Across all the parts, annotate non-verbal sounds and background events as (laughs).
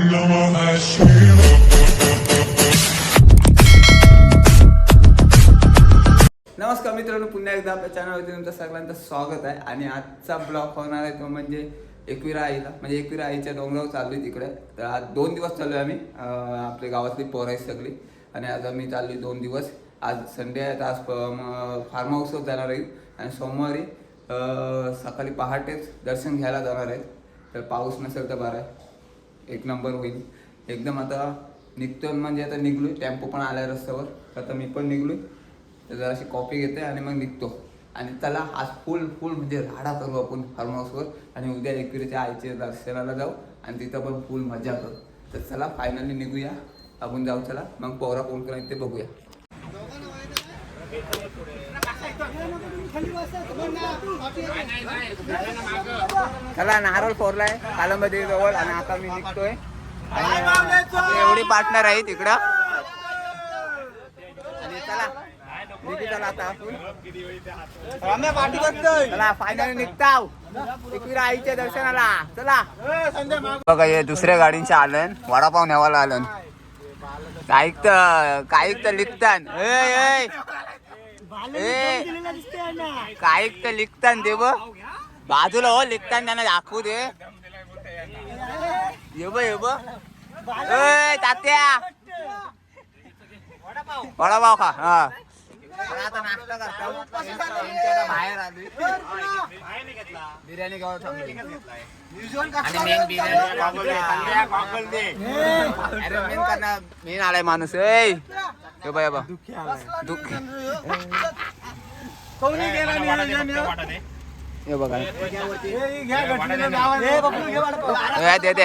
नमस्कार मित्रांनो पुन्हा एकदा आपल्या चॅनलवरती तुमचं सगळ्यांचं स्वागत आहे. आणि आजचा ब्लॉग होणार आहे तो म्हणजे एकविरा आईला. म्हणजे एकविरा आईच्या डोंगरावर चालू आहे तिकडे. तर आज दोन दिवस चालू आहे आम्ही आपले आपल्या गावातली पोरं आहे सगळी. आणि आज आम्ही चाललो दोन दिवस. आज संडे आहे तर आज फार्म हाऊसवर जाणार आहे. आणि सोमवारी सकाळी पहाटेच दर्शन घ्यायला जाणार आहेत. तर पाऊस नसेल तर बरं आहे. एक नंबर होईल. एकदम आता निघतो म्हणजे आता निघलोय. टेम्पो पण आलाय रस्त्यावर. आता मी पण निघलोय. तर जराशी कॉफी घेते आणि मग निघतो. आणि त्याला आज फुल फुल म्हणजे राडा करू आपण फार्म हाऊसवर आणि उद्या एकविरीच्या आईच्या दर्शनाला जाऊ आणि तिथं पण फुल मजा करू. तर चला फायनली निघूया. आपण जाऊ चला. मग पोहरा कोण करायचं ते बघूया. चला नारळ फोरलाय कालंबदी जवळ आणि आता मी निघतोय. एवढी पार्टनर आहे तिकडं. आणि चला निघू चला आता आपण. चला फायनली निघताव. एकविरा आईच्या दर्शनाला. चला. बघा हे दुसऱ्या गाडींच्या आलं वडापाव नेवायला आलं काय काय तर लिखतान. ए. काय तर लिखतान देव बाजूला हो लिखतान त्यांना दाखवू दे. ये ब ये ब ए तात्या. वडापाव खा हा. आता नाश्ता करतो आमच्या बाहेर आलोय बिर्याणी गाव थांबली आणि मेन बिर्याणी अरे मेन करणार मेन आलाय माणूस ए ये बा दुःख हे बघा दे दे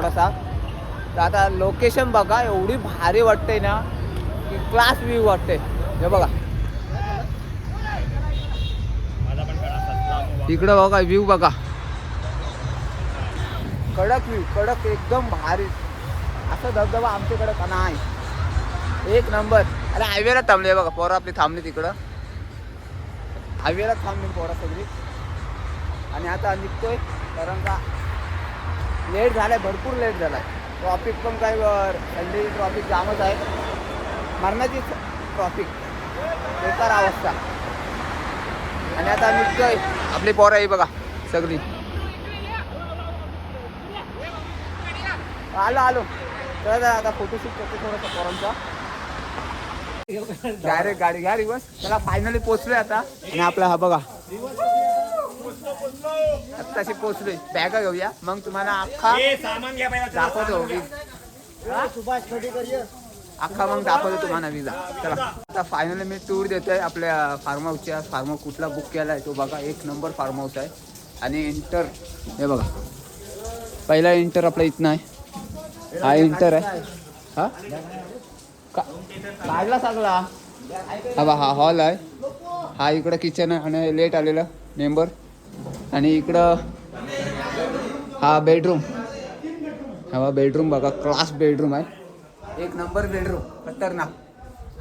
थोडासा. तर आता लोकेशन बघा एवढी भारी वाटते ना की क्लास व्ह्यू वाटते हे बघा. इकडं बघा व्ह्यू बघा. कडक व्ह्यू कडक एकदम भारी. असं धबधबा आमच्याकडे का नाही? एक नंबर अरे हायवेला थांबले बघा पोरं आपली थांबली तिकडं. हायवेला थांबली पोरं सगळी. आणि आता निघतोय कारण का लेट झालाय भरपूर लेट झालाय ट्रॉफिक पण काय संडे ट्रॉफिक जामच आहे. मरणाची ट्रॉफिक. बेकार अवस्था. आणि आता निघतोय आपली पोरं आहे बघा सगळी. आलो आलो. चला आता फोटोशूट करतो थोडासा पोरांचा. डायरेक्ट गाडी घ्या रिवर्स चला फायनली पोहोचलोय आता. आणि आपला हा बघा. आत्ताशी पोहोचलोय. बॅगा घेऊया. मग तुम्हाला अख्खा सामान घ्या पहिला दाखवतो अख्खा मग दाखवतो तुम्हाला विजा. चला. आता फायनली मी टूर देतोय आपल्या फार्म हाऊसच्या फार्म हाऊस कुठला बुक केला आहे तो बघा. एक नंबर फार्म हाऊस आहे. आणि इंटर हे बघा. पहिला इंटर आपला इथनं आहे. हा इंटर आहे. हा? का- काढला सगळा. हा बा हा हॉल आहे. हा इकडं किचन आहे आणि लेट आलेला. मेंबर आणि इकडं हा बेडरूम हा बेडरूम बघा क्लास बेडरूम आहे. एक नंबर बेडरूम खतरनाक.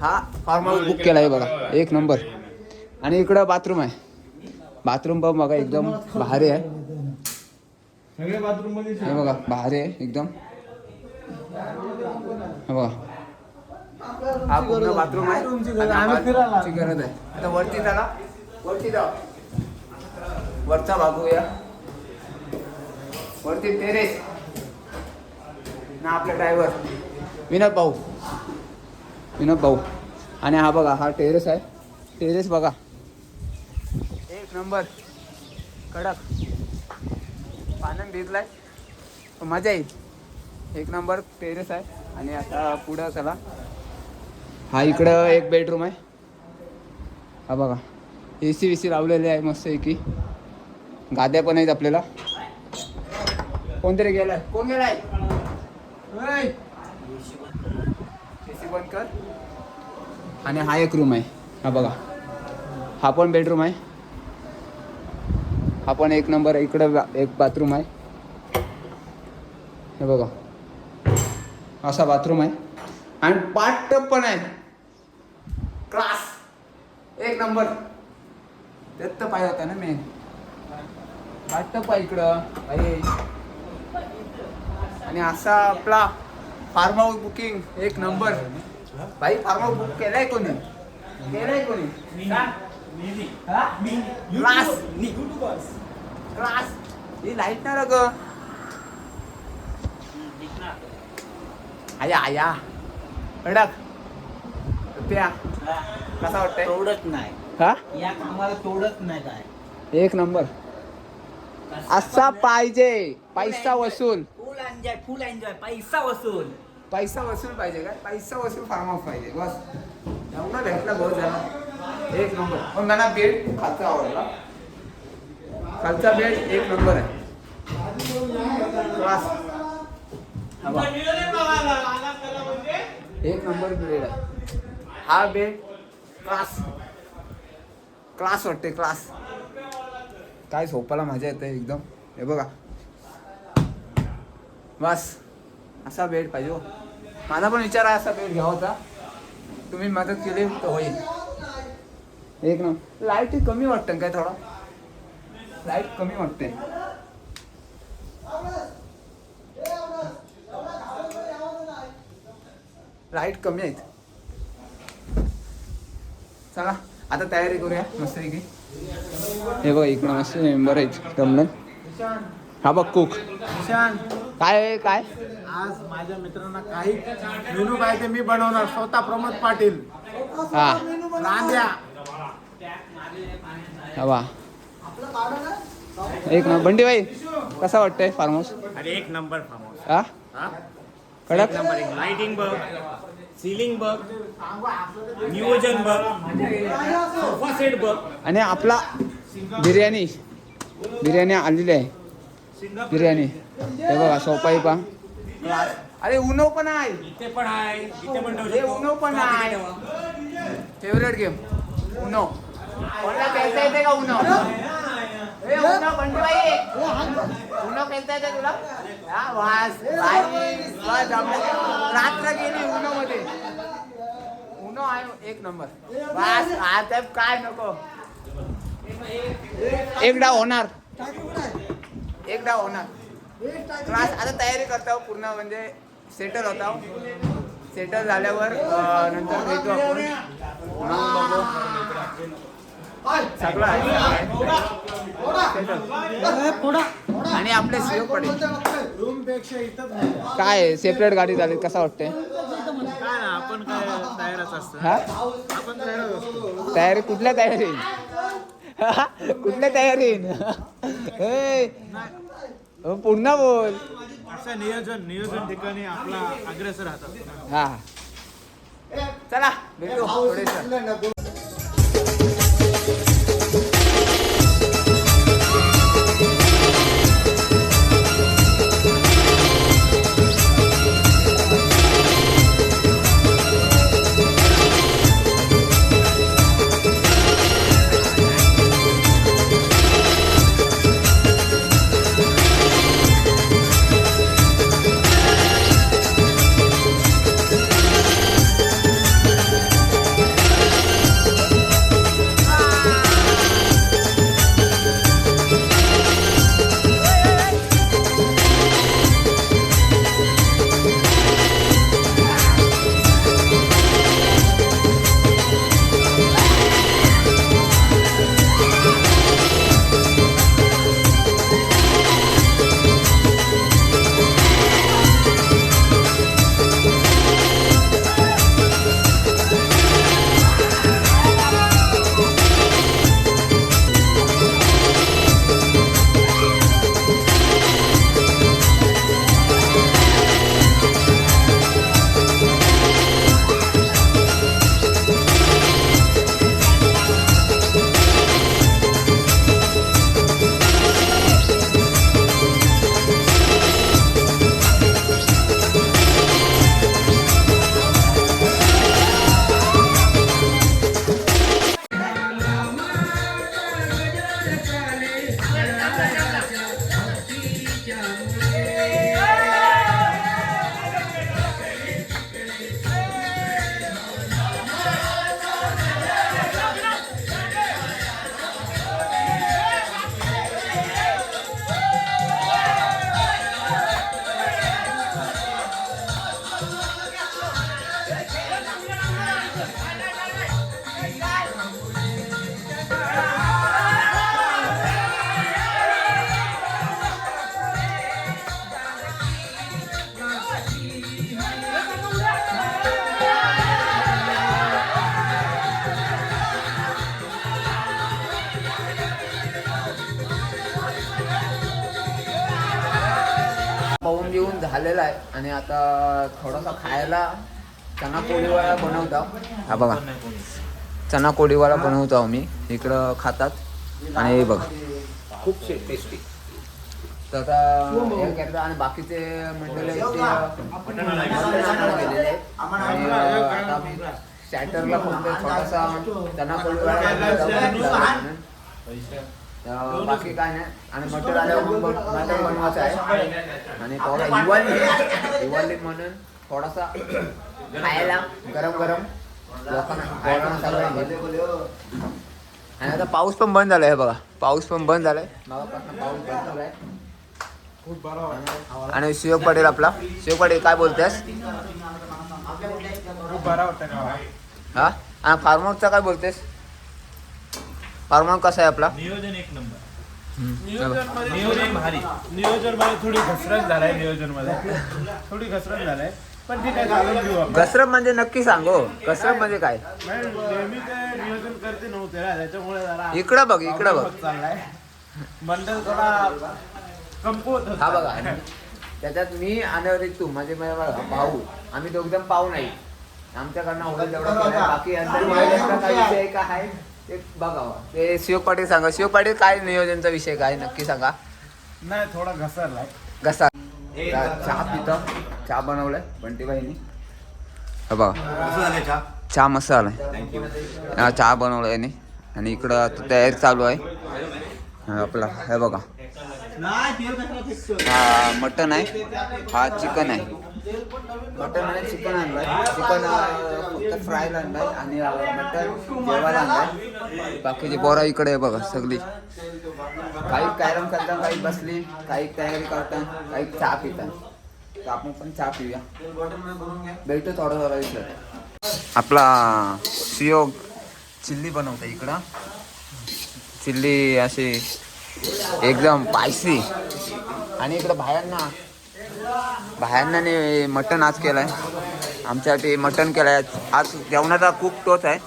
हा फार्म हाऊस बुक केला आहे बघा एक नंबर आणि इकडं बाथरूम आहे. बाथरूम पण बघा एकदम भारी आहे. हे बघा भारी आहे एकदम. हे बघा. हा पूर्ण बाथरूम आहे. गरज आहे. आता वरती वरती जा वरचा भागूया. वरती टेरेस. ना आपला ड्रायव्हर विनोद भाऊ. विनोद भाऊ. आणि हा बघा हा टेरेस आहे. टेरेस बघा. एक नंबर. कडक. पाण्यात भिजलाय मजा येईल. एक नंबर टेरेस आहे. आणि आता पुढं चला. हा इकडं एक बेडरूम आहे. हा बघा. ए सी सी लावलेले आहे मस्त एकी गाद्या पण आहेत आपल्याला. कोणतरी गेलाय? कोण गेलाय? बंद कर. आणि हा एक रूम आहे. हा बघा. हा पण बेडरूम आहे. हा पण एक नंबर इकडं एक बाथरूम आहे. हे बघा. असा बाथरूम आहे. आणि पाच टप पण आहे. क्लास एक नंबर त्यात तर पाहिजे होता ना मी आहे इकडं? भाई आणि असा आपला फार्म हाऊस बुकिंग एक नंबर भाई फार्म हाऊस बुक केलाय कोणी? केलाय कोणी? हा? क्लास क्लास ही लाइट ना ग आया आया. त्या कसा वाटतंय? तोडत नाही. हा? या कामाला तोडत नाही काय? एक नंबर असा पाहिजे. पैसा वसूल. फुल एन्जॉय फुल एन्जॉय पैसा वसूल. पैसा वसूल पाहिजे काय? पैसा वसूल फार्म हाऊस पाहिजे. बस. एवढा भेटला बहुत झाला एक नंबर पण मला बेड खालचा आवडला. खालचा बेड एक नंबर आहे. क्लास. एक नंबर बेड आहे. हा बेड क्लास क्लास वाटते क्लास काय झोपायला मजा येते एकदम? हे बघा. बस. असा बेड पाहिजे हो. माझा पण विचार आहे असा बेड घ्यावा होता. तुम्ही मदत केली तर होईल. एक ना. लाइट कमी वाटतं काय थोडा? लाइट कमी वाटते. लाइट कमी आहेत. चला आता तयारी करूया. मस्त हे बघा इकडं मस्त मेंबर आहेत रमलन हा बघ कुक काय आहे, काय? आज माझ्या मित्रांना काही मेनू पाहिजे मी बनवणार. स्वतः प्रमोद पाटील. हा. रांद्या हा वा एक ना बंडी भाई कसा वाटतंय फार्म हाऊस अरे एक नंबर फार्म हाऊस हा? हा? कडक? एक नंबर एक. लाइटिंग बघ. सिलिंग बघ. नियोजन बघ. सोफा सेट बघ. आणि आपला बिर्याणी. बिर्याणी आलेली आहे. बिर्याणी. हे बघा सोपाई पा अरे उनो पण आहे. इथे पण आहे. इथे पण ठेवू हे शकतो. उनो पण आहे. फेवरेट गेम उनो कोणाला खेळता येते का उनो ए, उनो बंटी भाई उनो खेळता येते तुला? हा, वास. वास. रात्र गेली उनो मध्ये उनो आहे एक नंबर. वास आता काय नको. एक डाव होणार. एक डाव होणार. क्लास आता तयारी करतो पूर्ण म्हणजे सेटल होता. सेटल झाल्यावर नंतर भेटू आपण. सगळं. आणि आपले पडेल. काय सेपरेट गाडी झाली कसा वाटते आपण तयारी कुठल्या तयारी? (laughs) कुठल्या तयारी पुन्हा बोल. असं नियोजन नियोजन ठिकाणी आपला अग्रेसर राहतात. हा. चला भेटू. आणि आता थोडासा खायला चना पोळीवाला बनवतो. हा बघा. चना कोडीवाला बनवतो आम्ही. इकडं खातात. आणि हे बघा. खूप टेस्टी तर आता हे आणि बाकीचे मंडळी. आणि स्टॅटरला फक्त छोटासा चना बनवतो. तर बाकी काय नाही. आणि मटण आल्यावर मग मटण बनवायचं आहे. आणि थोडा हिवाळी हिवाळी म्हणून थोडासा खायला. गरम गरम. आणि आता पाऊस पण बंद झालाय हे बघा. पाऊस पण बंद झालाय. मागापासून पाऊस बंद झालाय. खूप बरं वाटतं आणि शिवक पाटील आपला. शिवक पाटील काय बोलतेस? हा? आणि फार्मरचा काय बोलतेस? फार्मर कसा आहे आपला? नियोजन एक नंबर. नियोजन भारी. नियोजनमध्ये थोडी घसरण झालाय नियोजनमध्ये थोडी घसरण झालाय. पण ठीक आहे चालून घेऊ आपण. घसरप म्हणजे नक्की सांगो. घसरप म्हणजे काय? नाही, नेहमी ते नियोजन करते नव्हते ना त्याच्यामुळे जरा इकडं बघ इकडं बघ. चाललाय. मंडळ थोडा कमकुवत होत. हा बघा. चाललाय. त्याच्यात मी आणि तू म्हणजे माझा भाऊ आम्ही दोघजण पाहू नाही. आमच्याकडनं होईल तेवढं. बाकी अंदर विषय का आहे? ते बघावं ते शिवक पाटील सांगा. शिवक पाटील काय नियोजनचा विषय काय? नक्की सांगा. नाही थोडा घसरलाय. कसा चहा पितो. चहा बनवलाय बंटी बाईनी हा बघा. चहा? मस्त आलाय हा, चहा बनवलाय याने. आणि इकडं आता तयारी चालू आहे. हा, आपला हे बघा. हा मटन आहे. हा चिकन आहे. मटन आणि चिकन आणलंय. चिकन फक्त फ्रायला आणलंय आणि मटन जेवायला आणलंय. बाकीची बोरा इकडे आहे बघा सगळी. काही कॅरम करता काही बसली काही तयारी करतात काही चहा पितात तर आपण पण चहा पिऊया. भेटतो थोडा थोडा दिसत आपला सिओ चिल्ली बनवतो इकडं. चिल्ली अशी एकदम स्पायसी आणि इकडं बाहेर ना भायांनाने बाहेरनं मटण आज आहे आमच्यासाठी मटण आहे आज जेवणाचा खूप टोच आहे.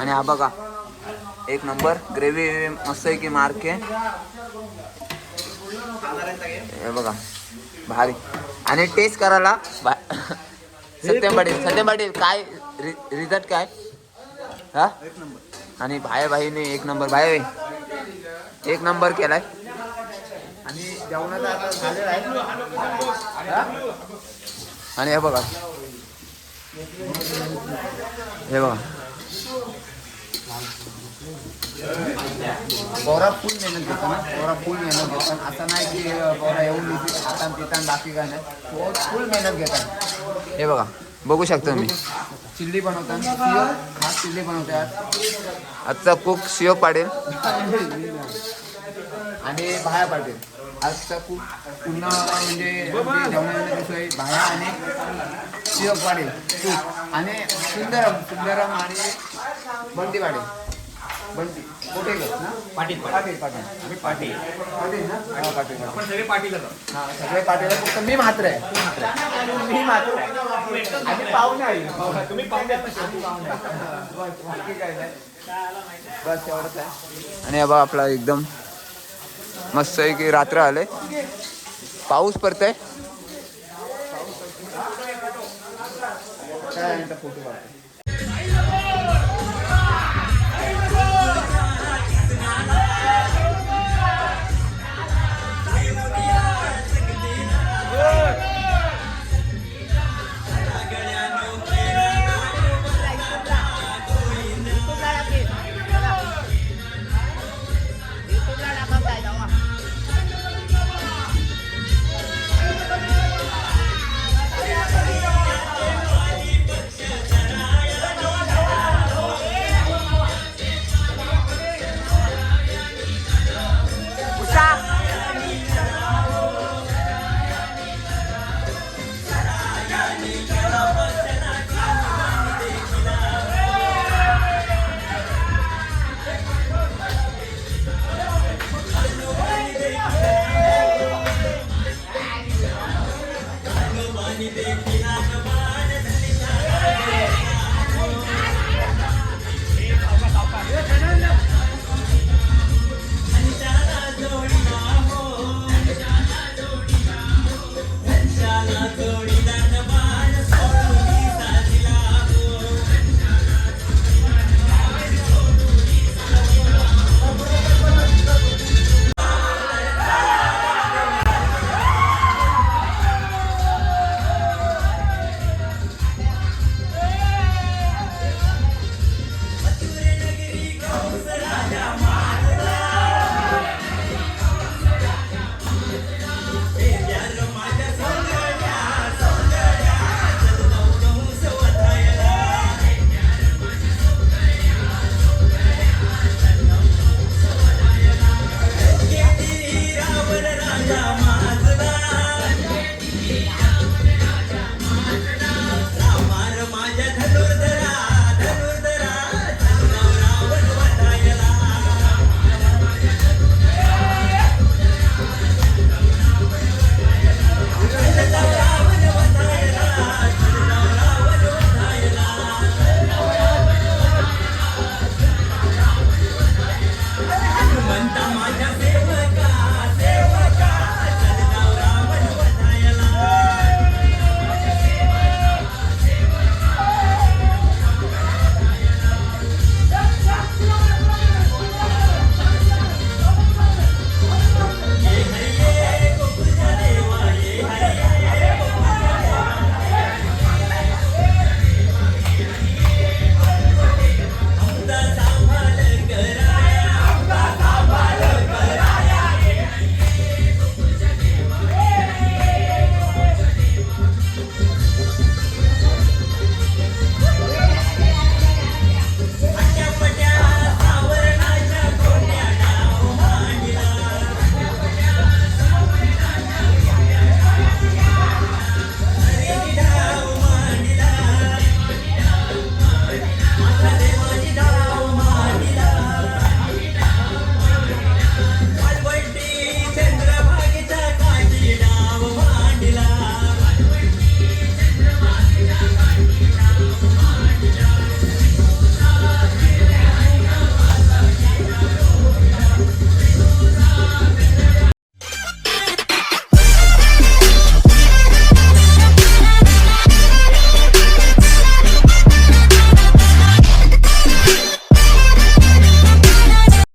आणि हा बघा एक नंबर. ग्रेव्ही मस्त आहे की मार्के हे बघा भारी. आणि टेस्ट करायला बा- (laughs) सत्यम पाटील सत्यम पाटील काय रि रिझल्ट काय? हा? आणि भाई भाईने एक नंबर भाई एक नंबर केलाय. आणि जेवणाचा आता झालेलं आहे. आणि हे बघा. हे बघा. बोरा फुल मेहनत घेतो ना. पोरा फुल मेहनत घेतो. असं नाही की बोरा येऊन आता हातान पितान बाकी काय नाही फुल मेहनत घेतात हे बघा. बघू शकतो मी चिल्ली बनवतात. शिव खास चिल्ली बनवतात. आजचा कुक शिव पाडेल आणि बाहेर पाडेल आजचा पुन्हा म्हणजे जेवणाचा विषय भाया आणि पाटील कुक आणि सुंदरम सुंदरम आणि बंटी पाटील बंटी कुठे ना पाटील पाटील. पाटील आम्ही पाटील. पाटील ना? हा पाटील. आपण सगळे. हा सगळे पाटील फक्त मी मात्र आहे. मी मात्र आहे. आणि पाहुणे आहे तुम्ही पाहुणे बाकी काय नाही. बस एवढंच आहे. आणि बघा आपला एकदम मस्त आहे की रात्र आले पाऊस पडत आहे?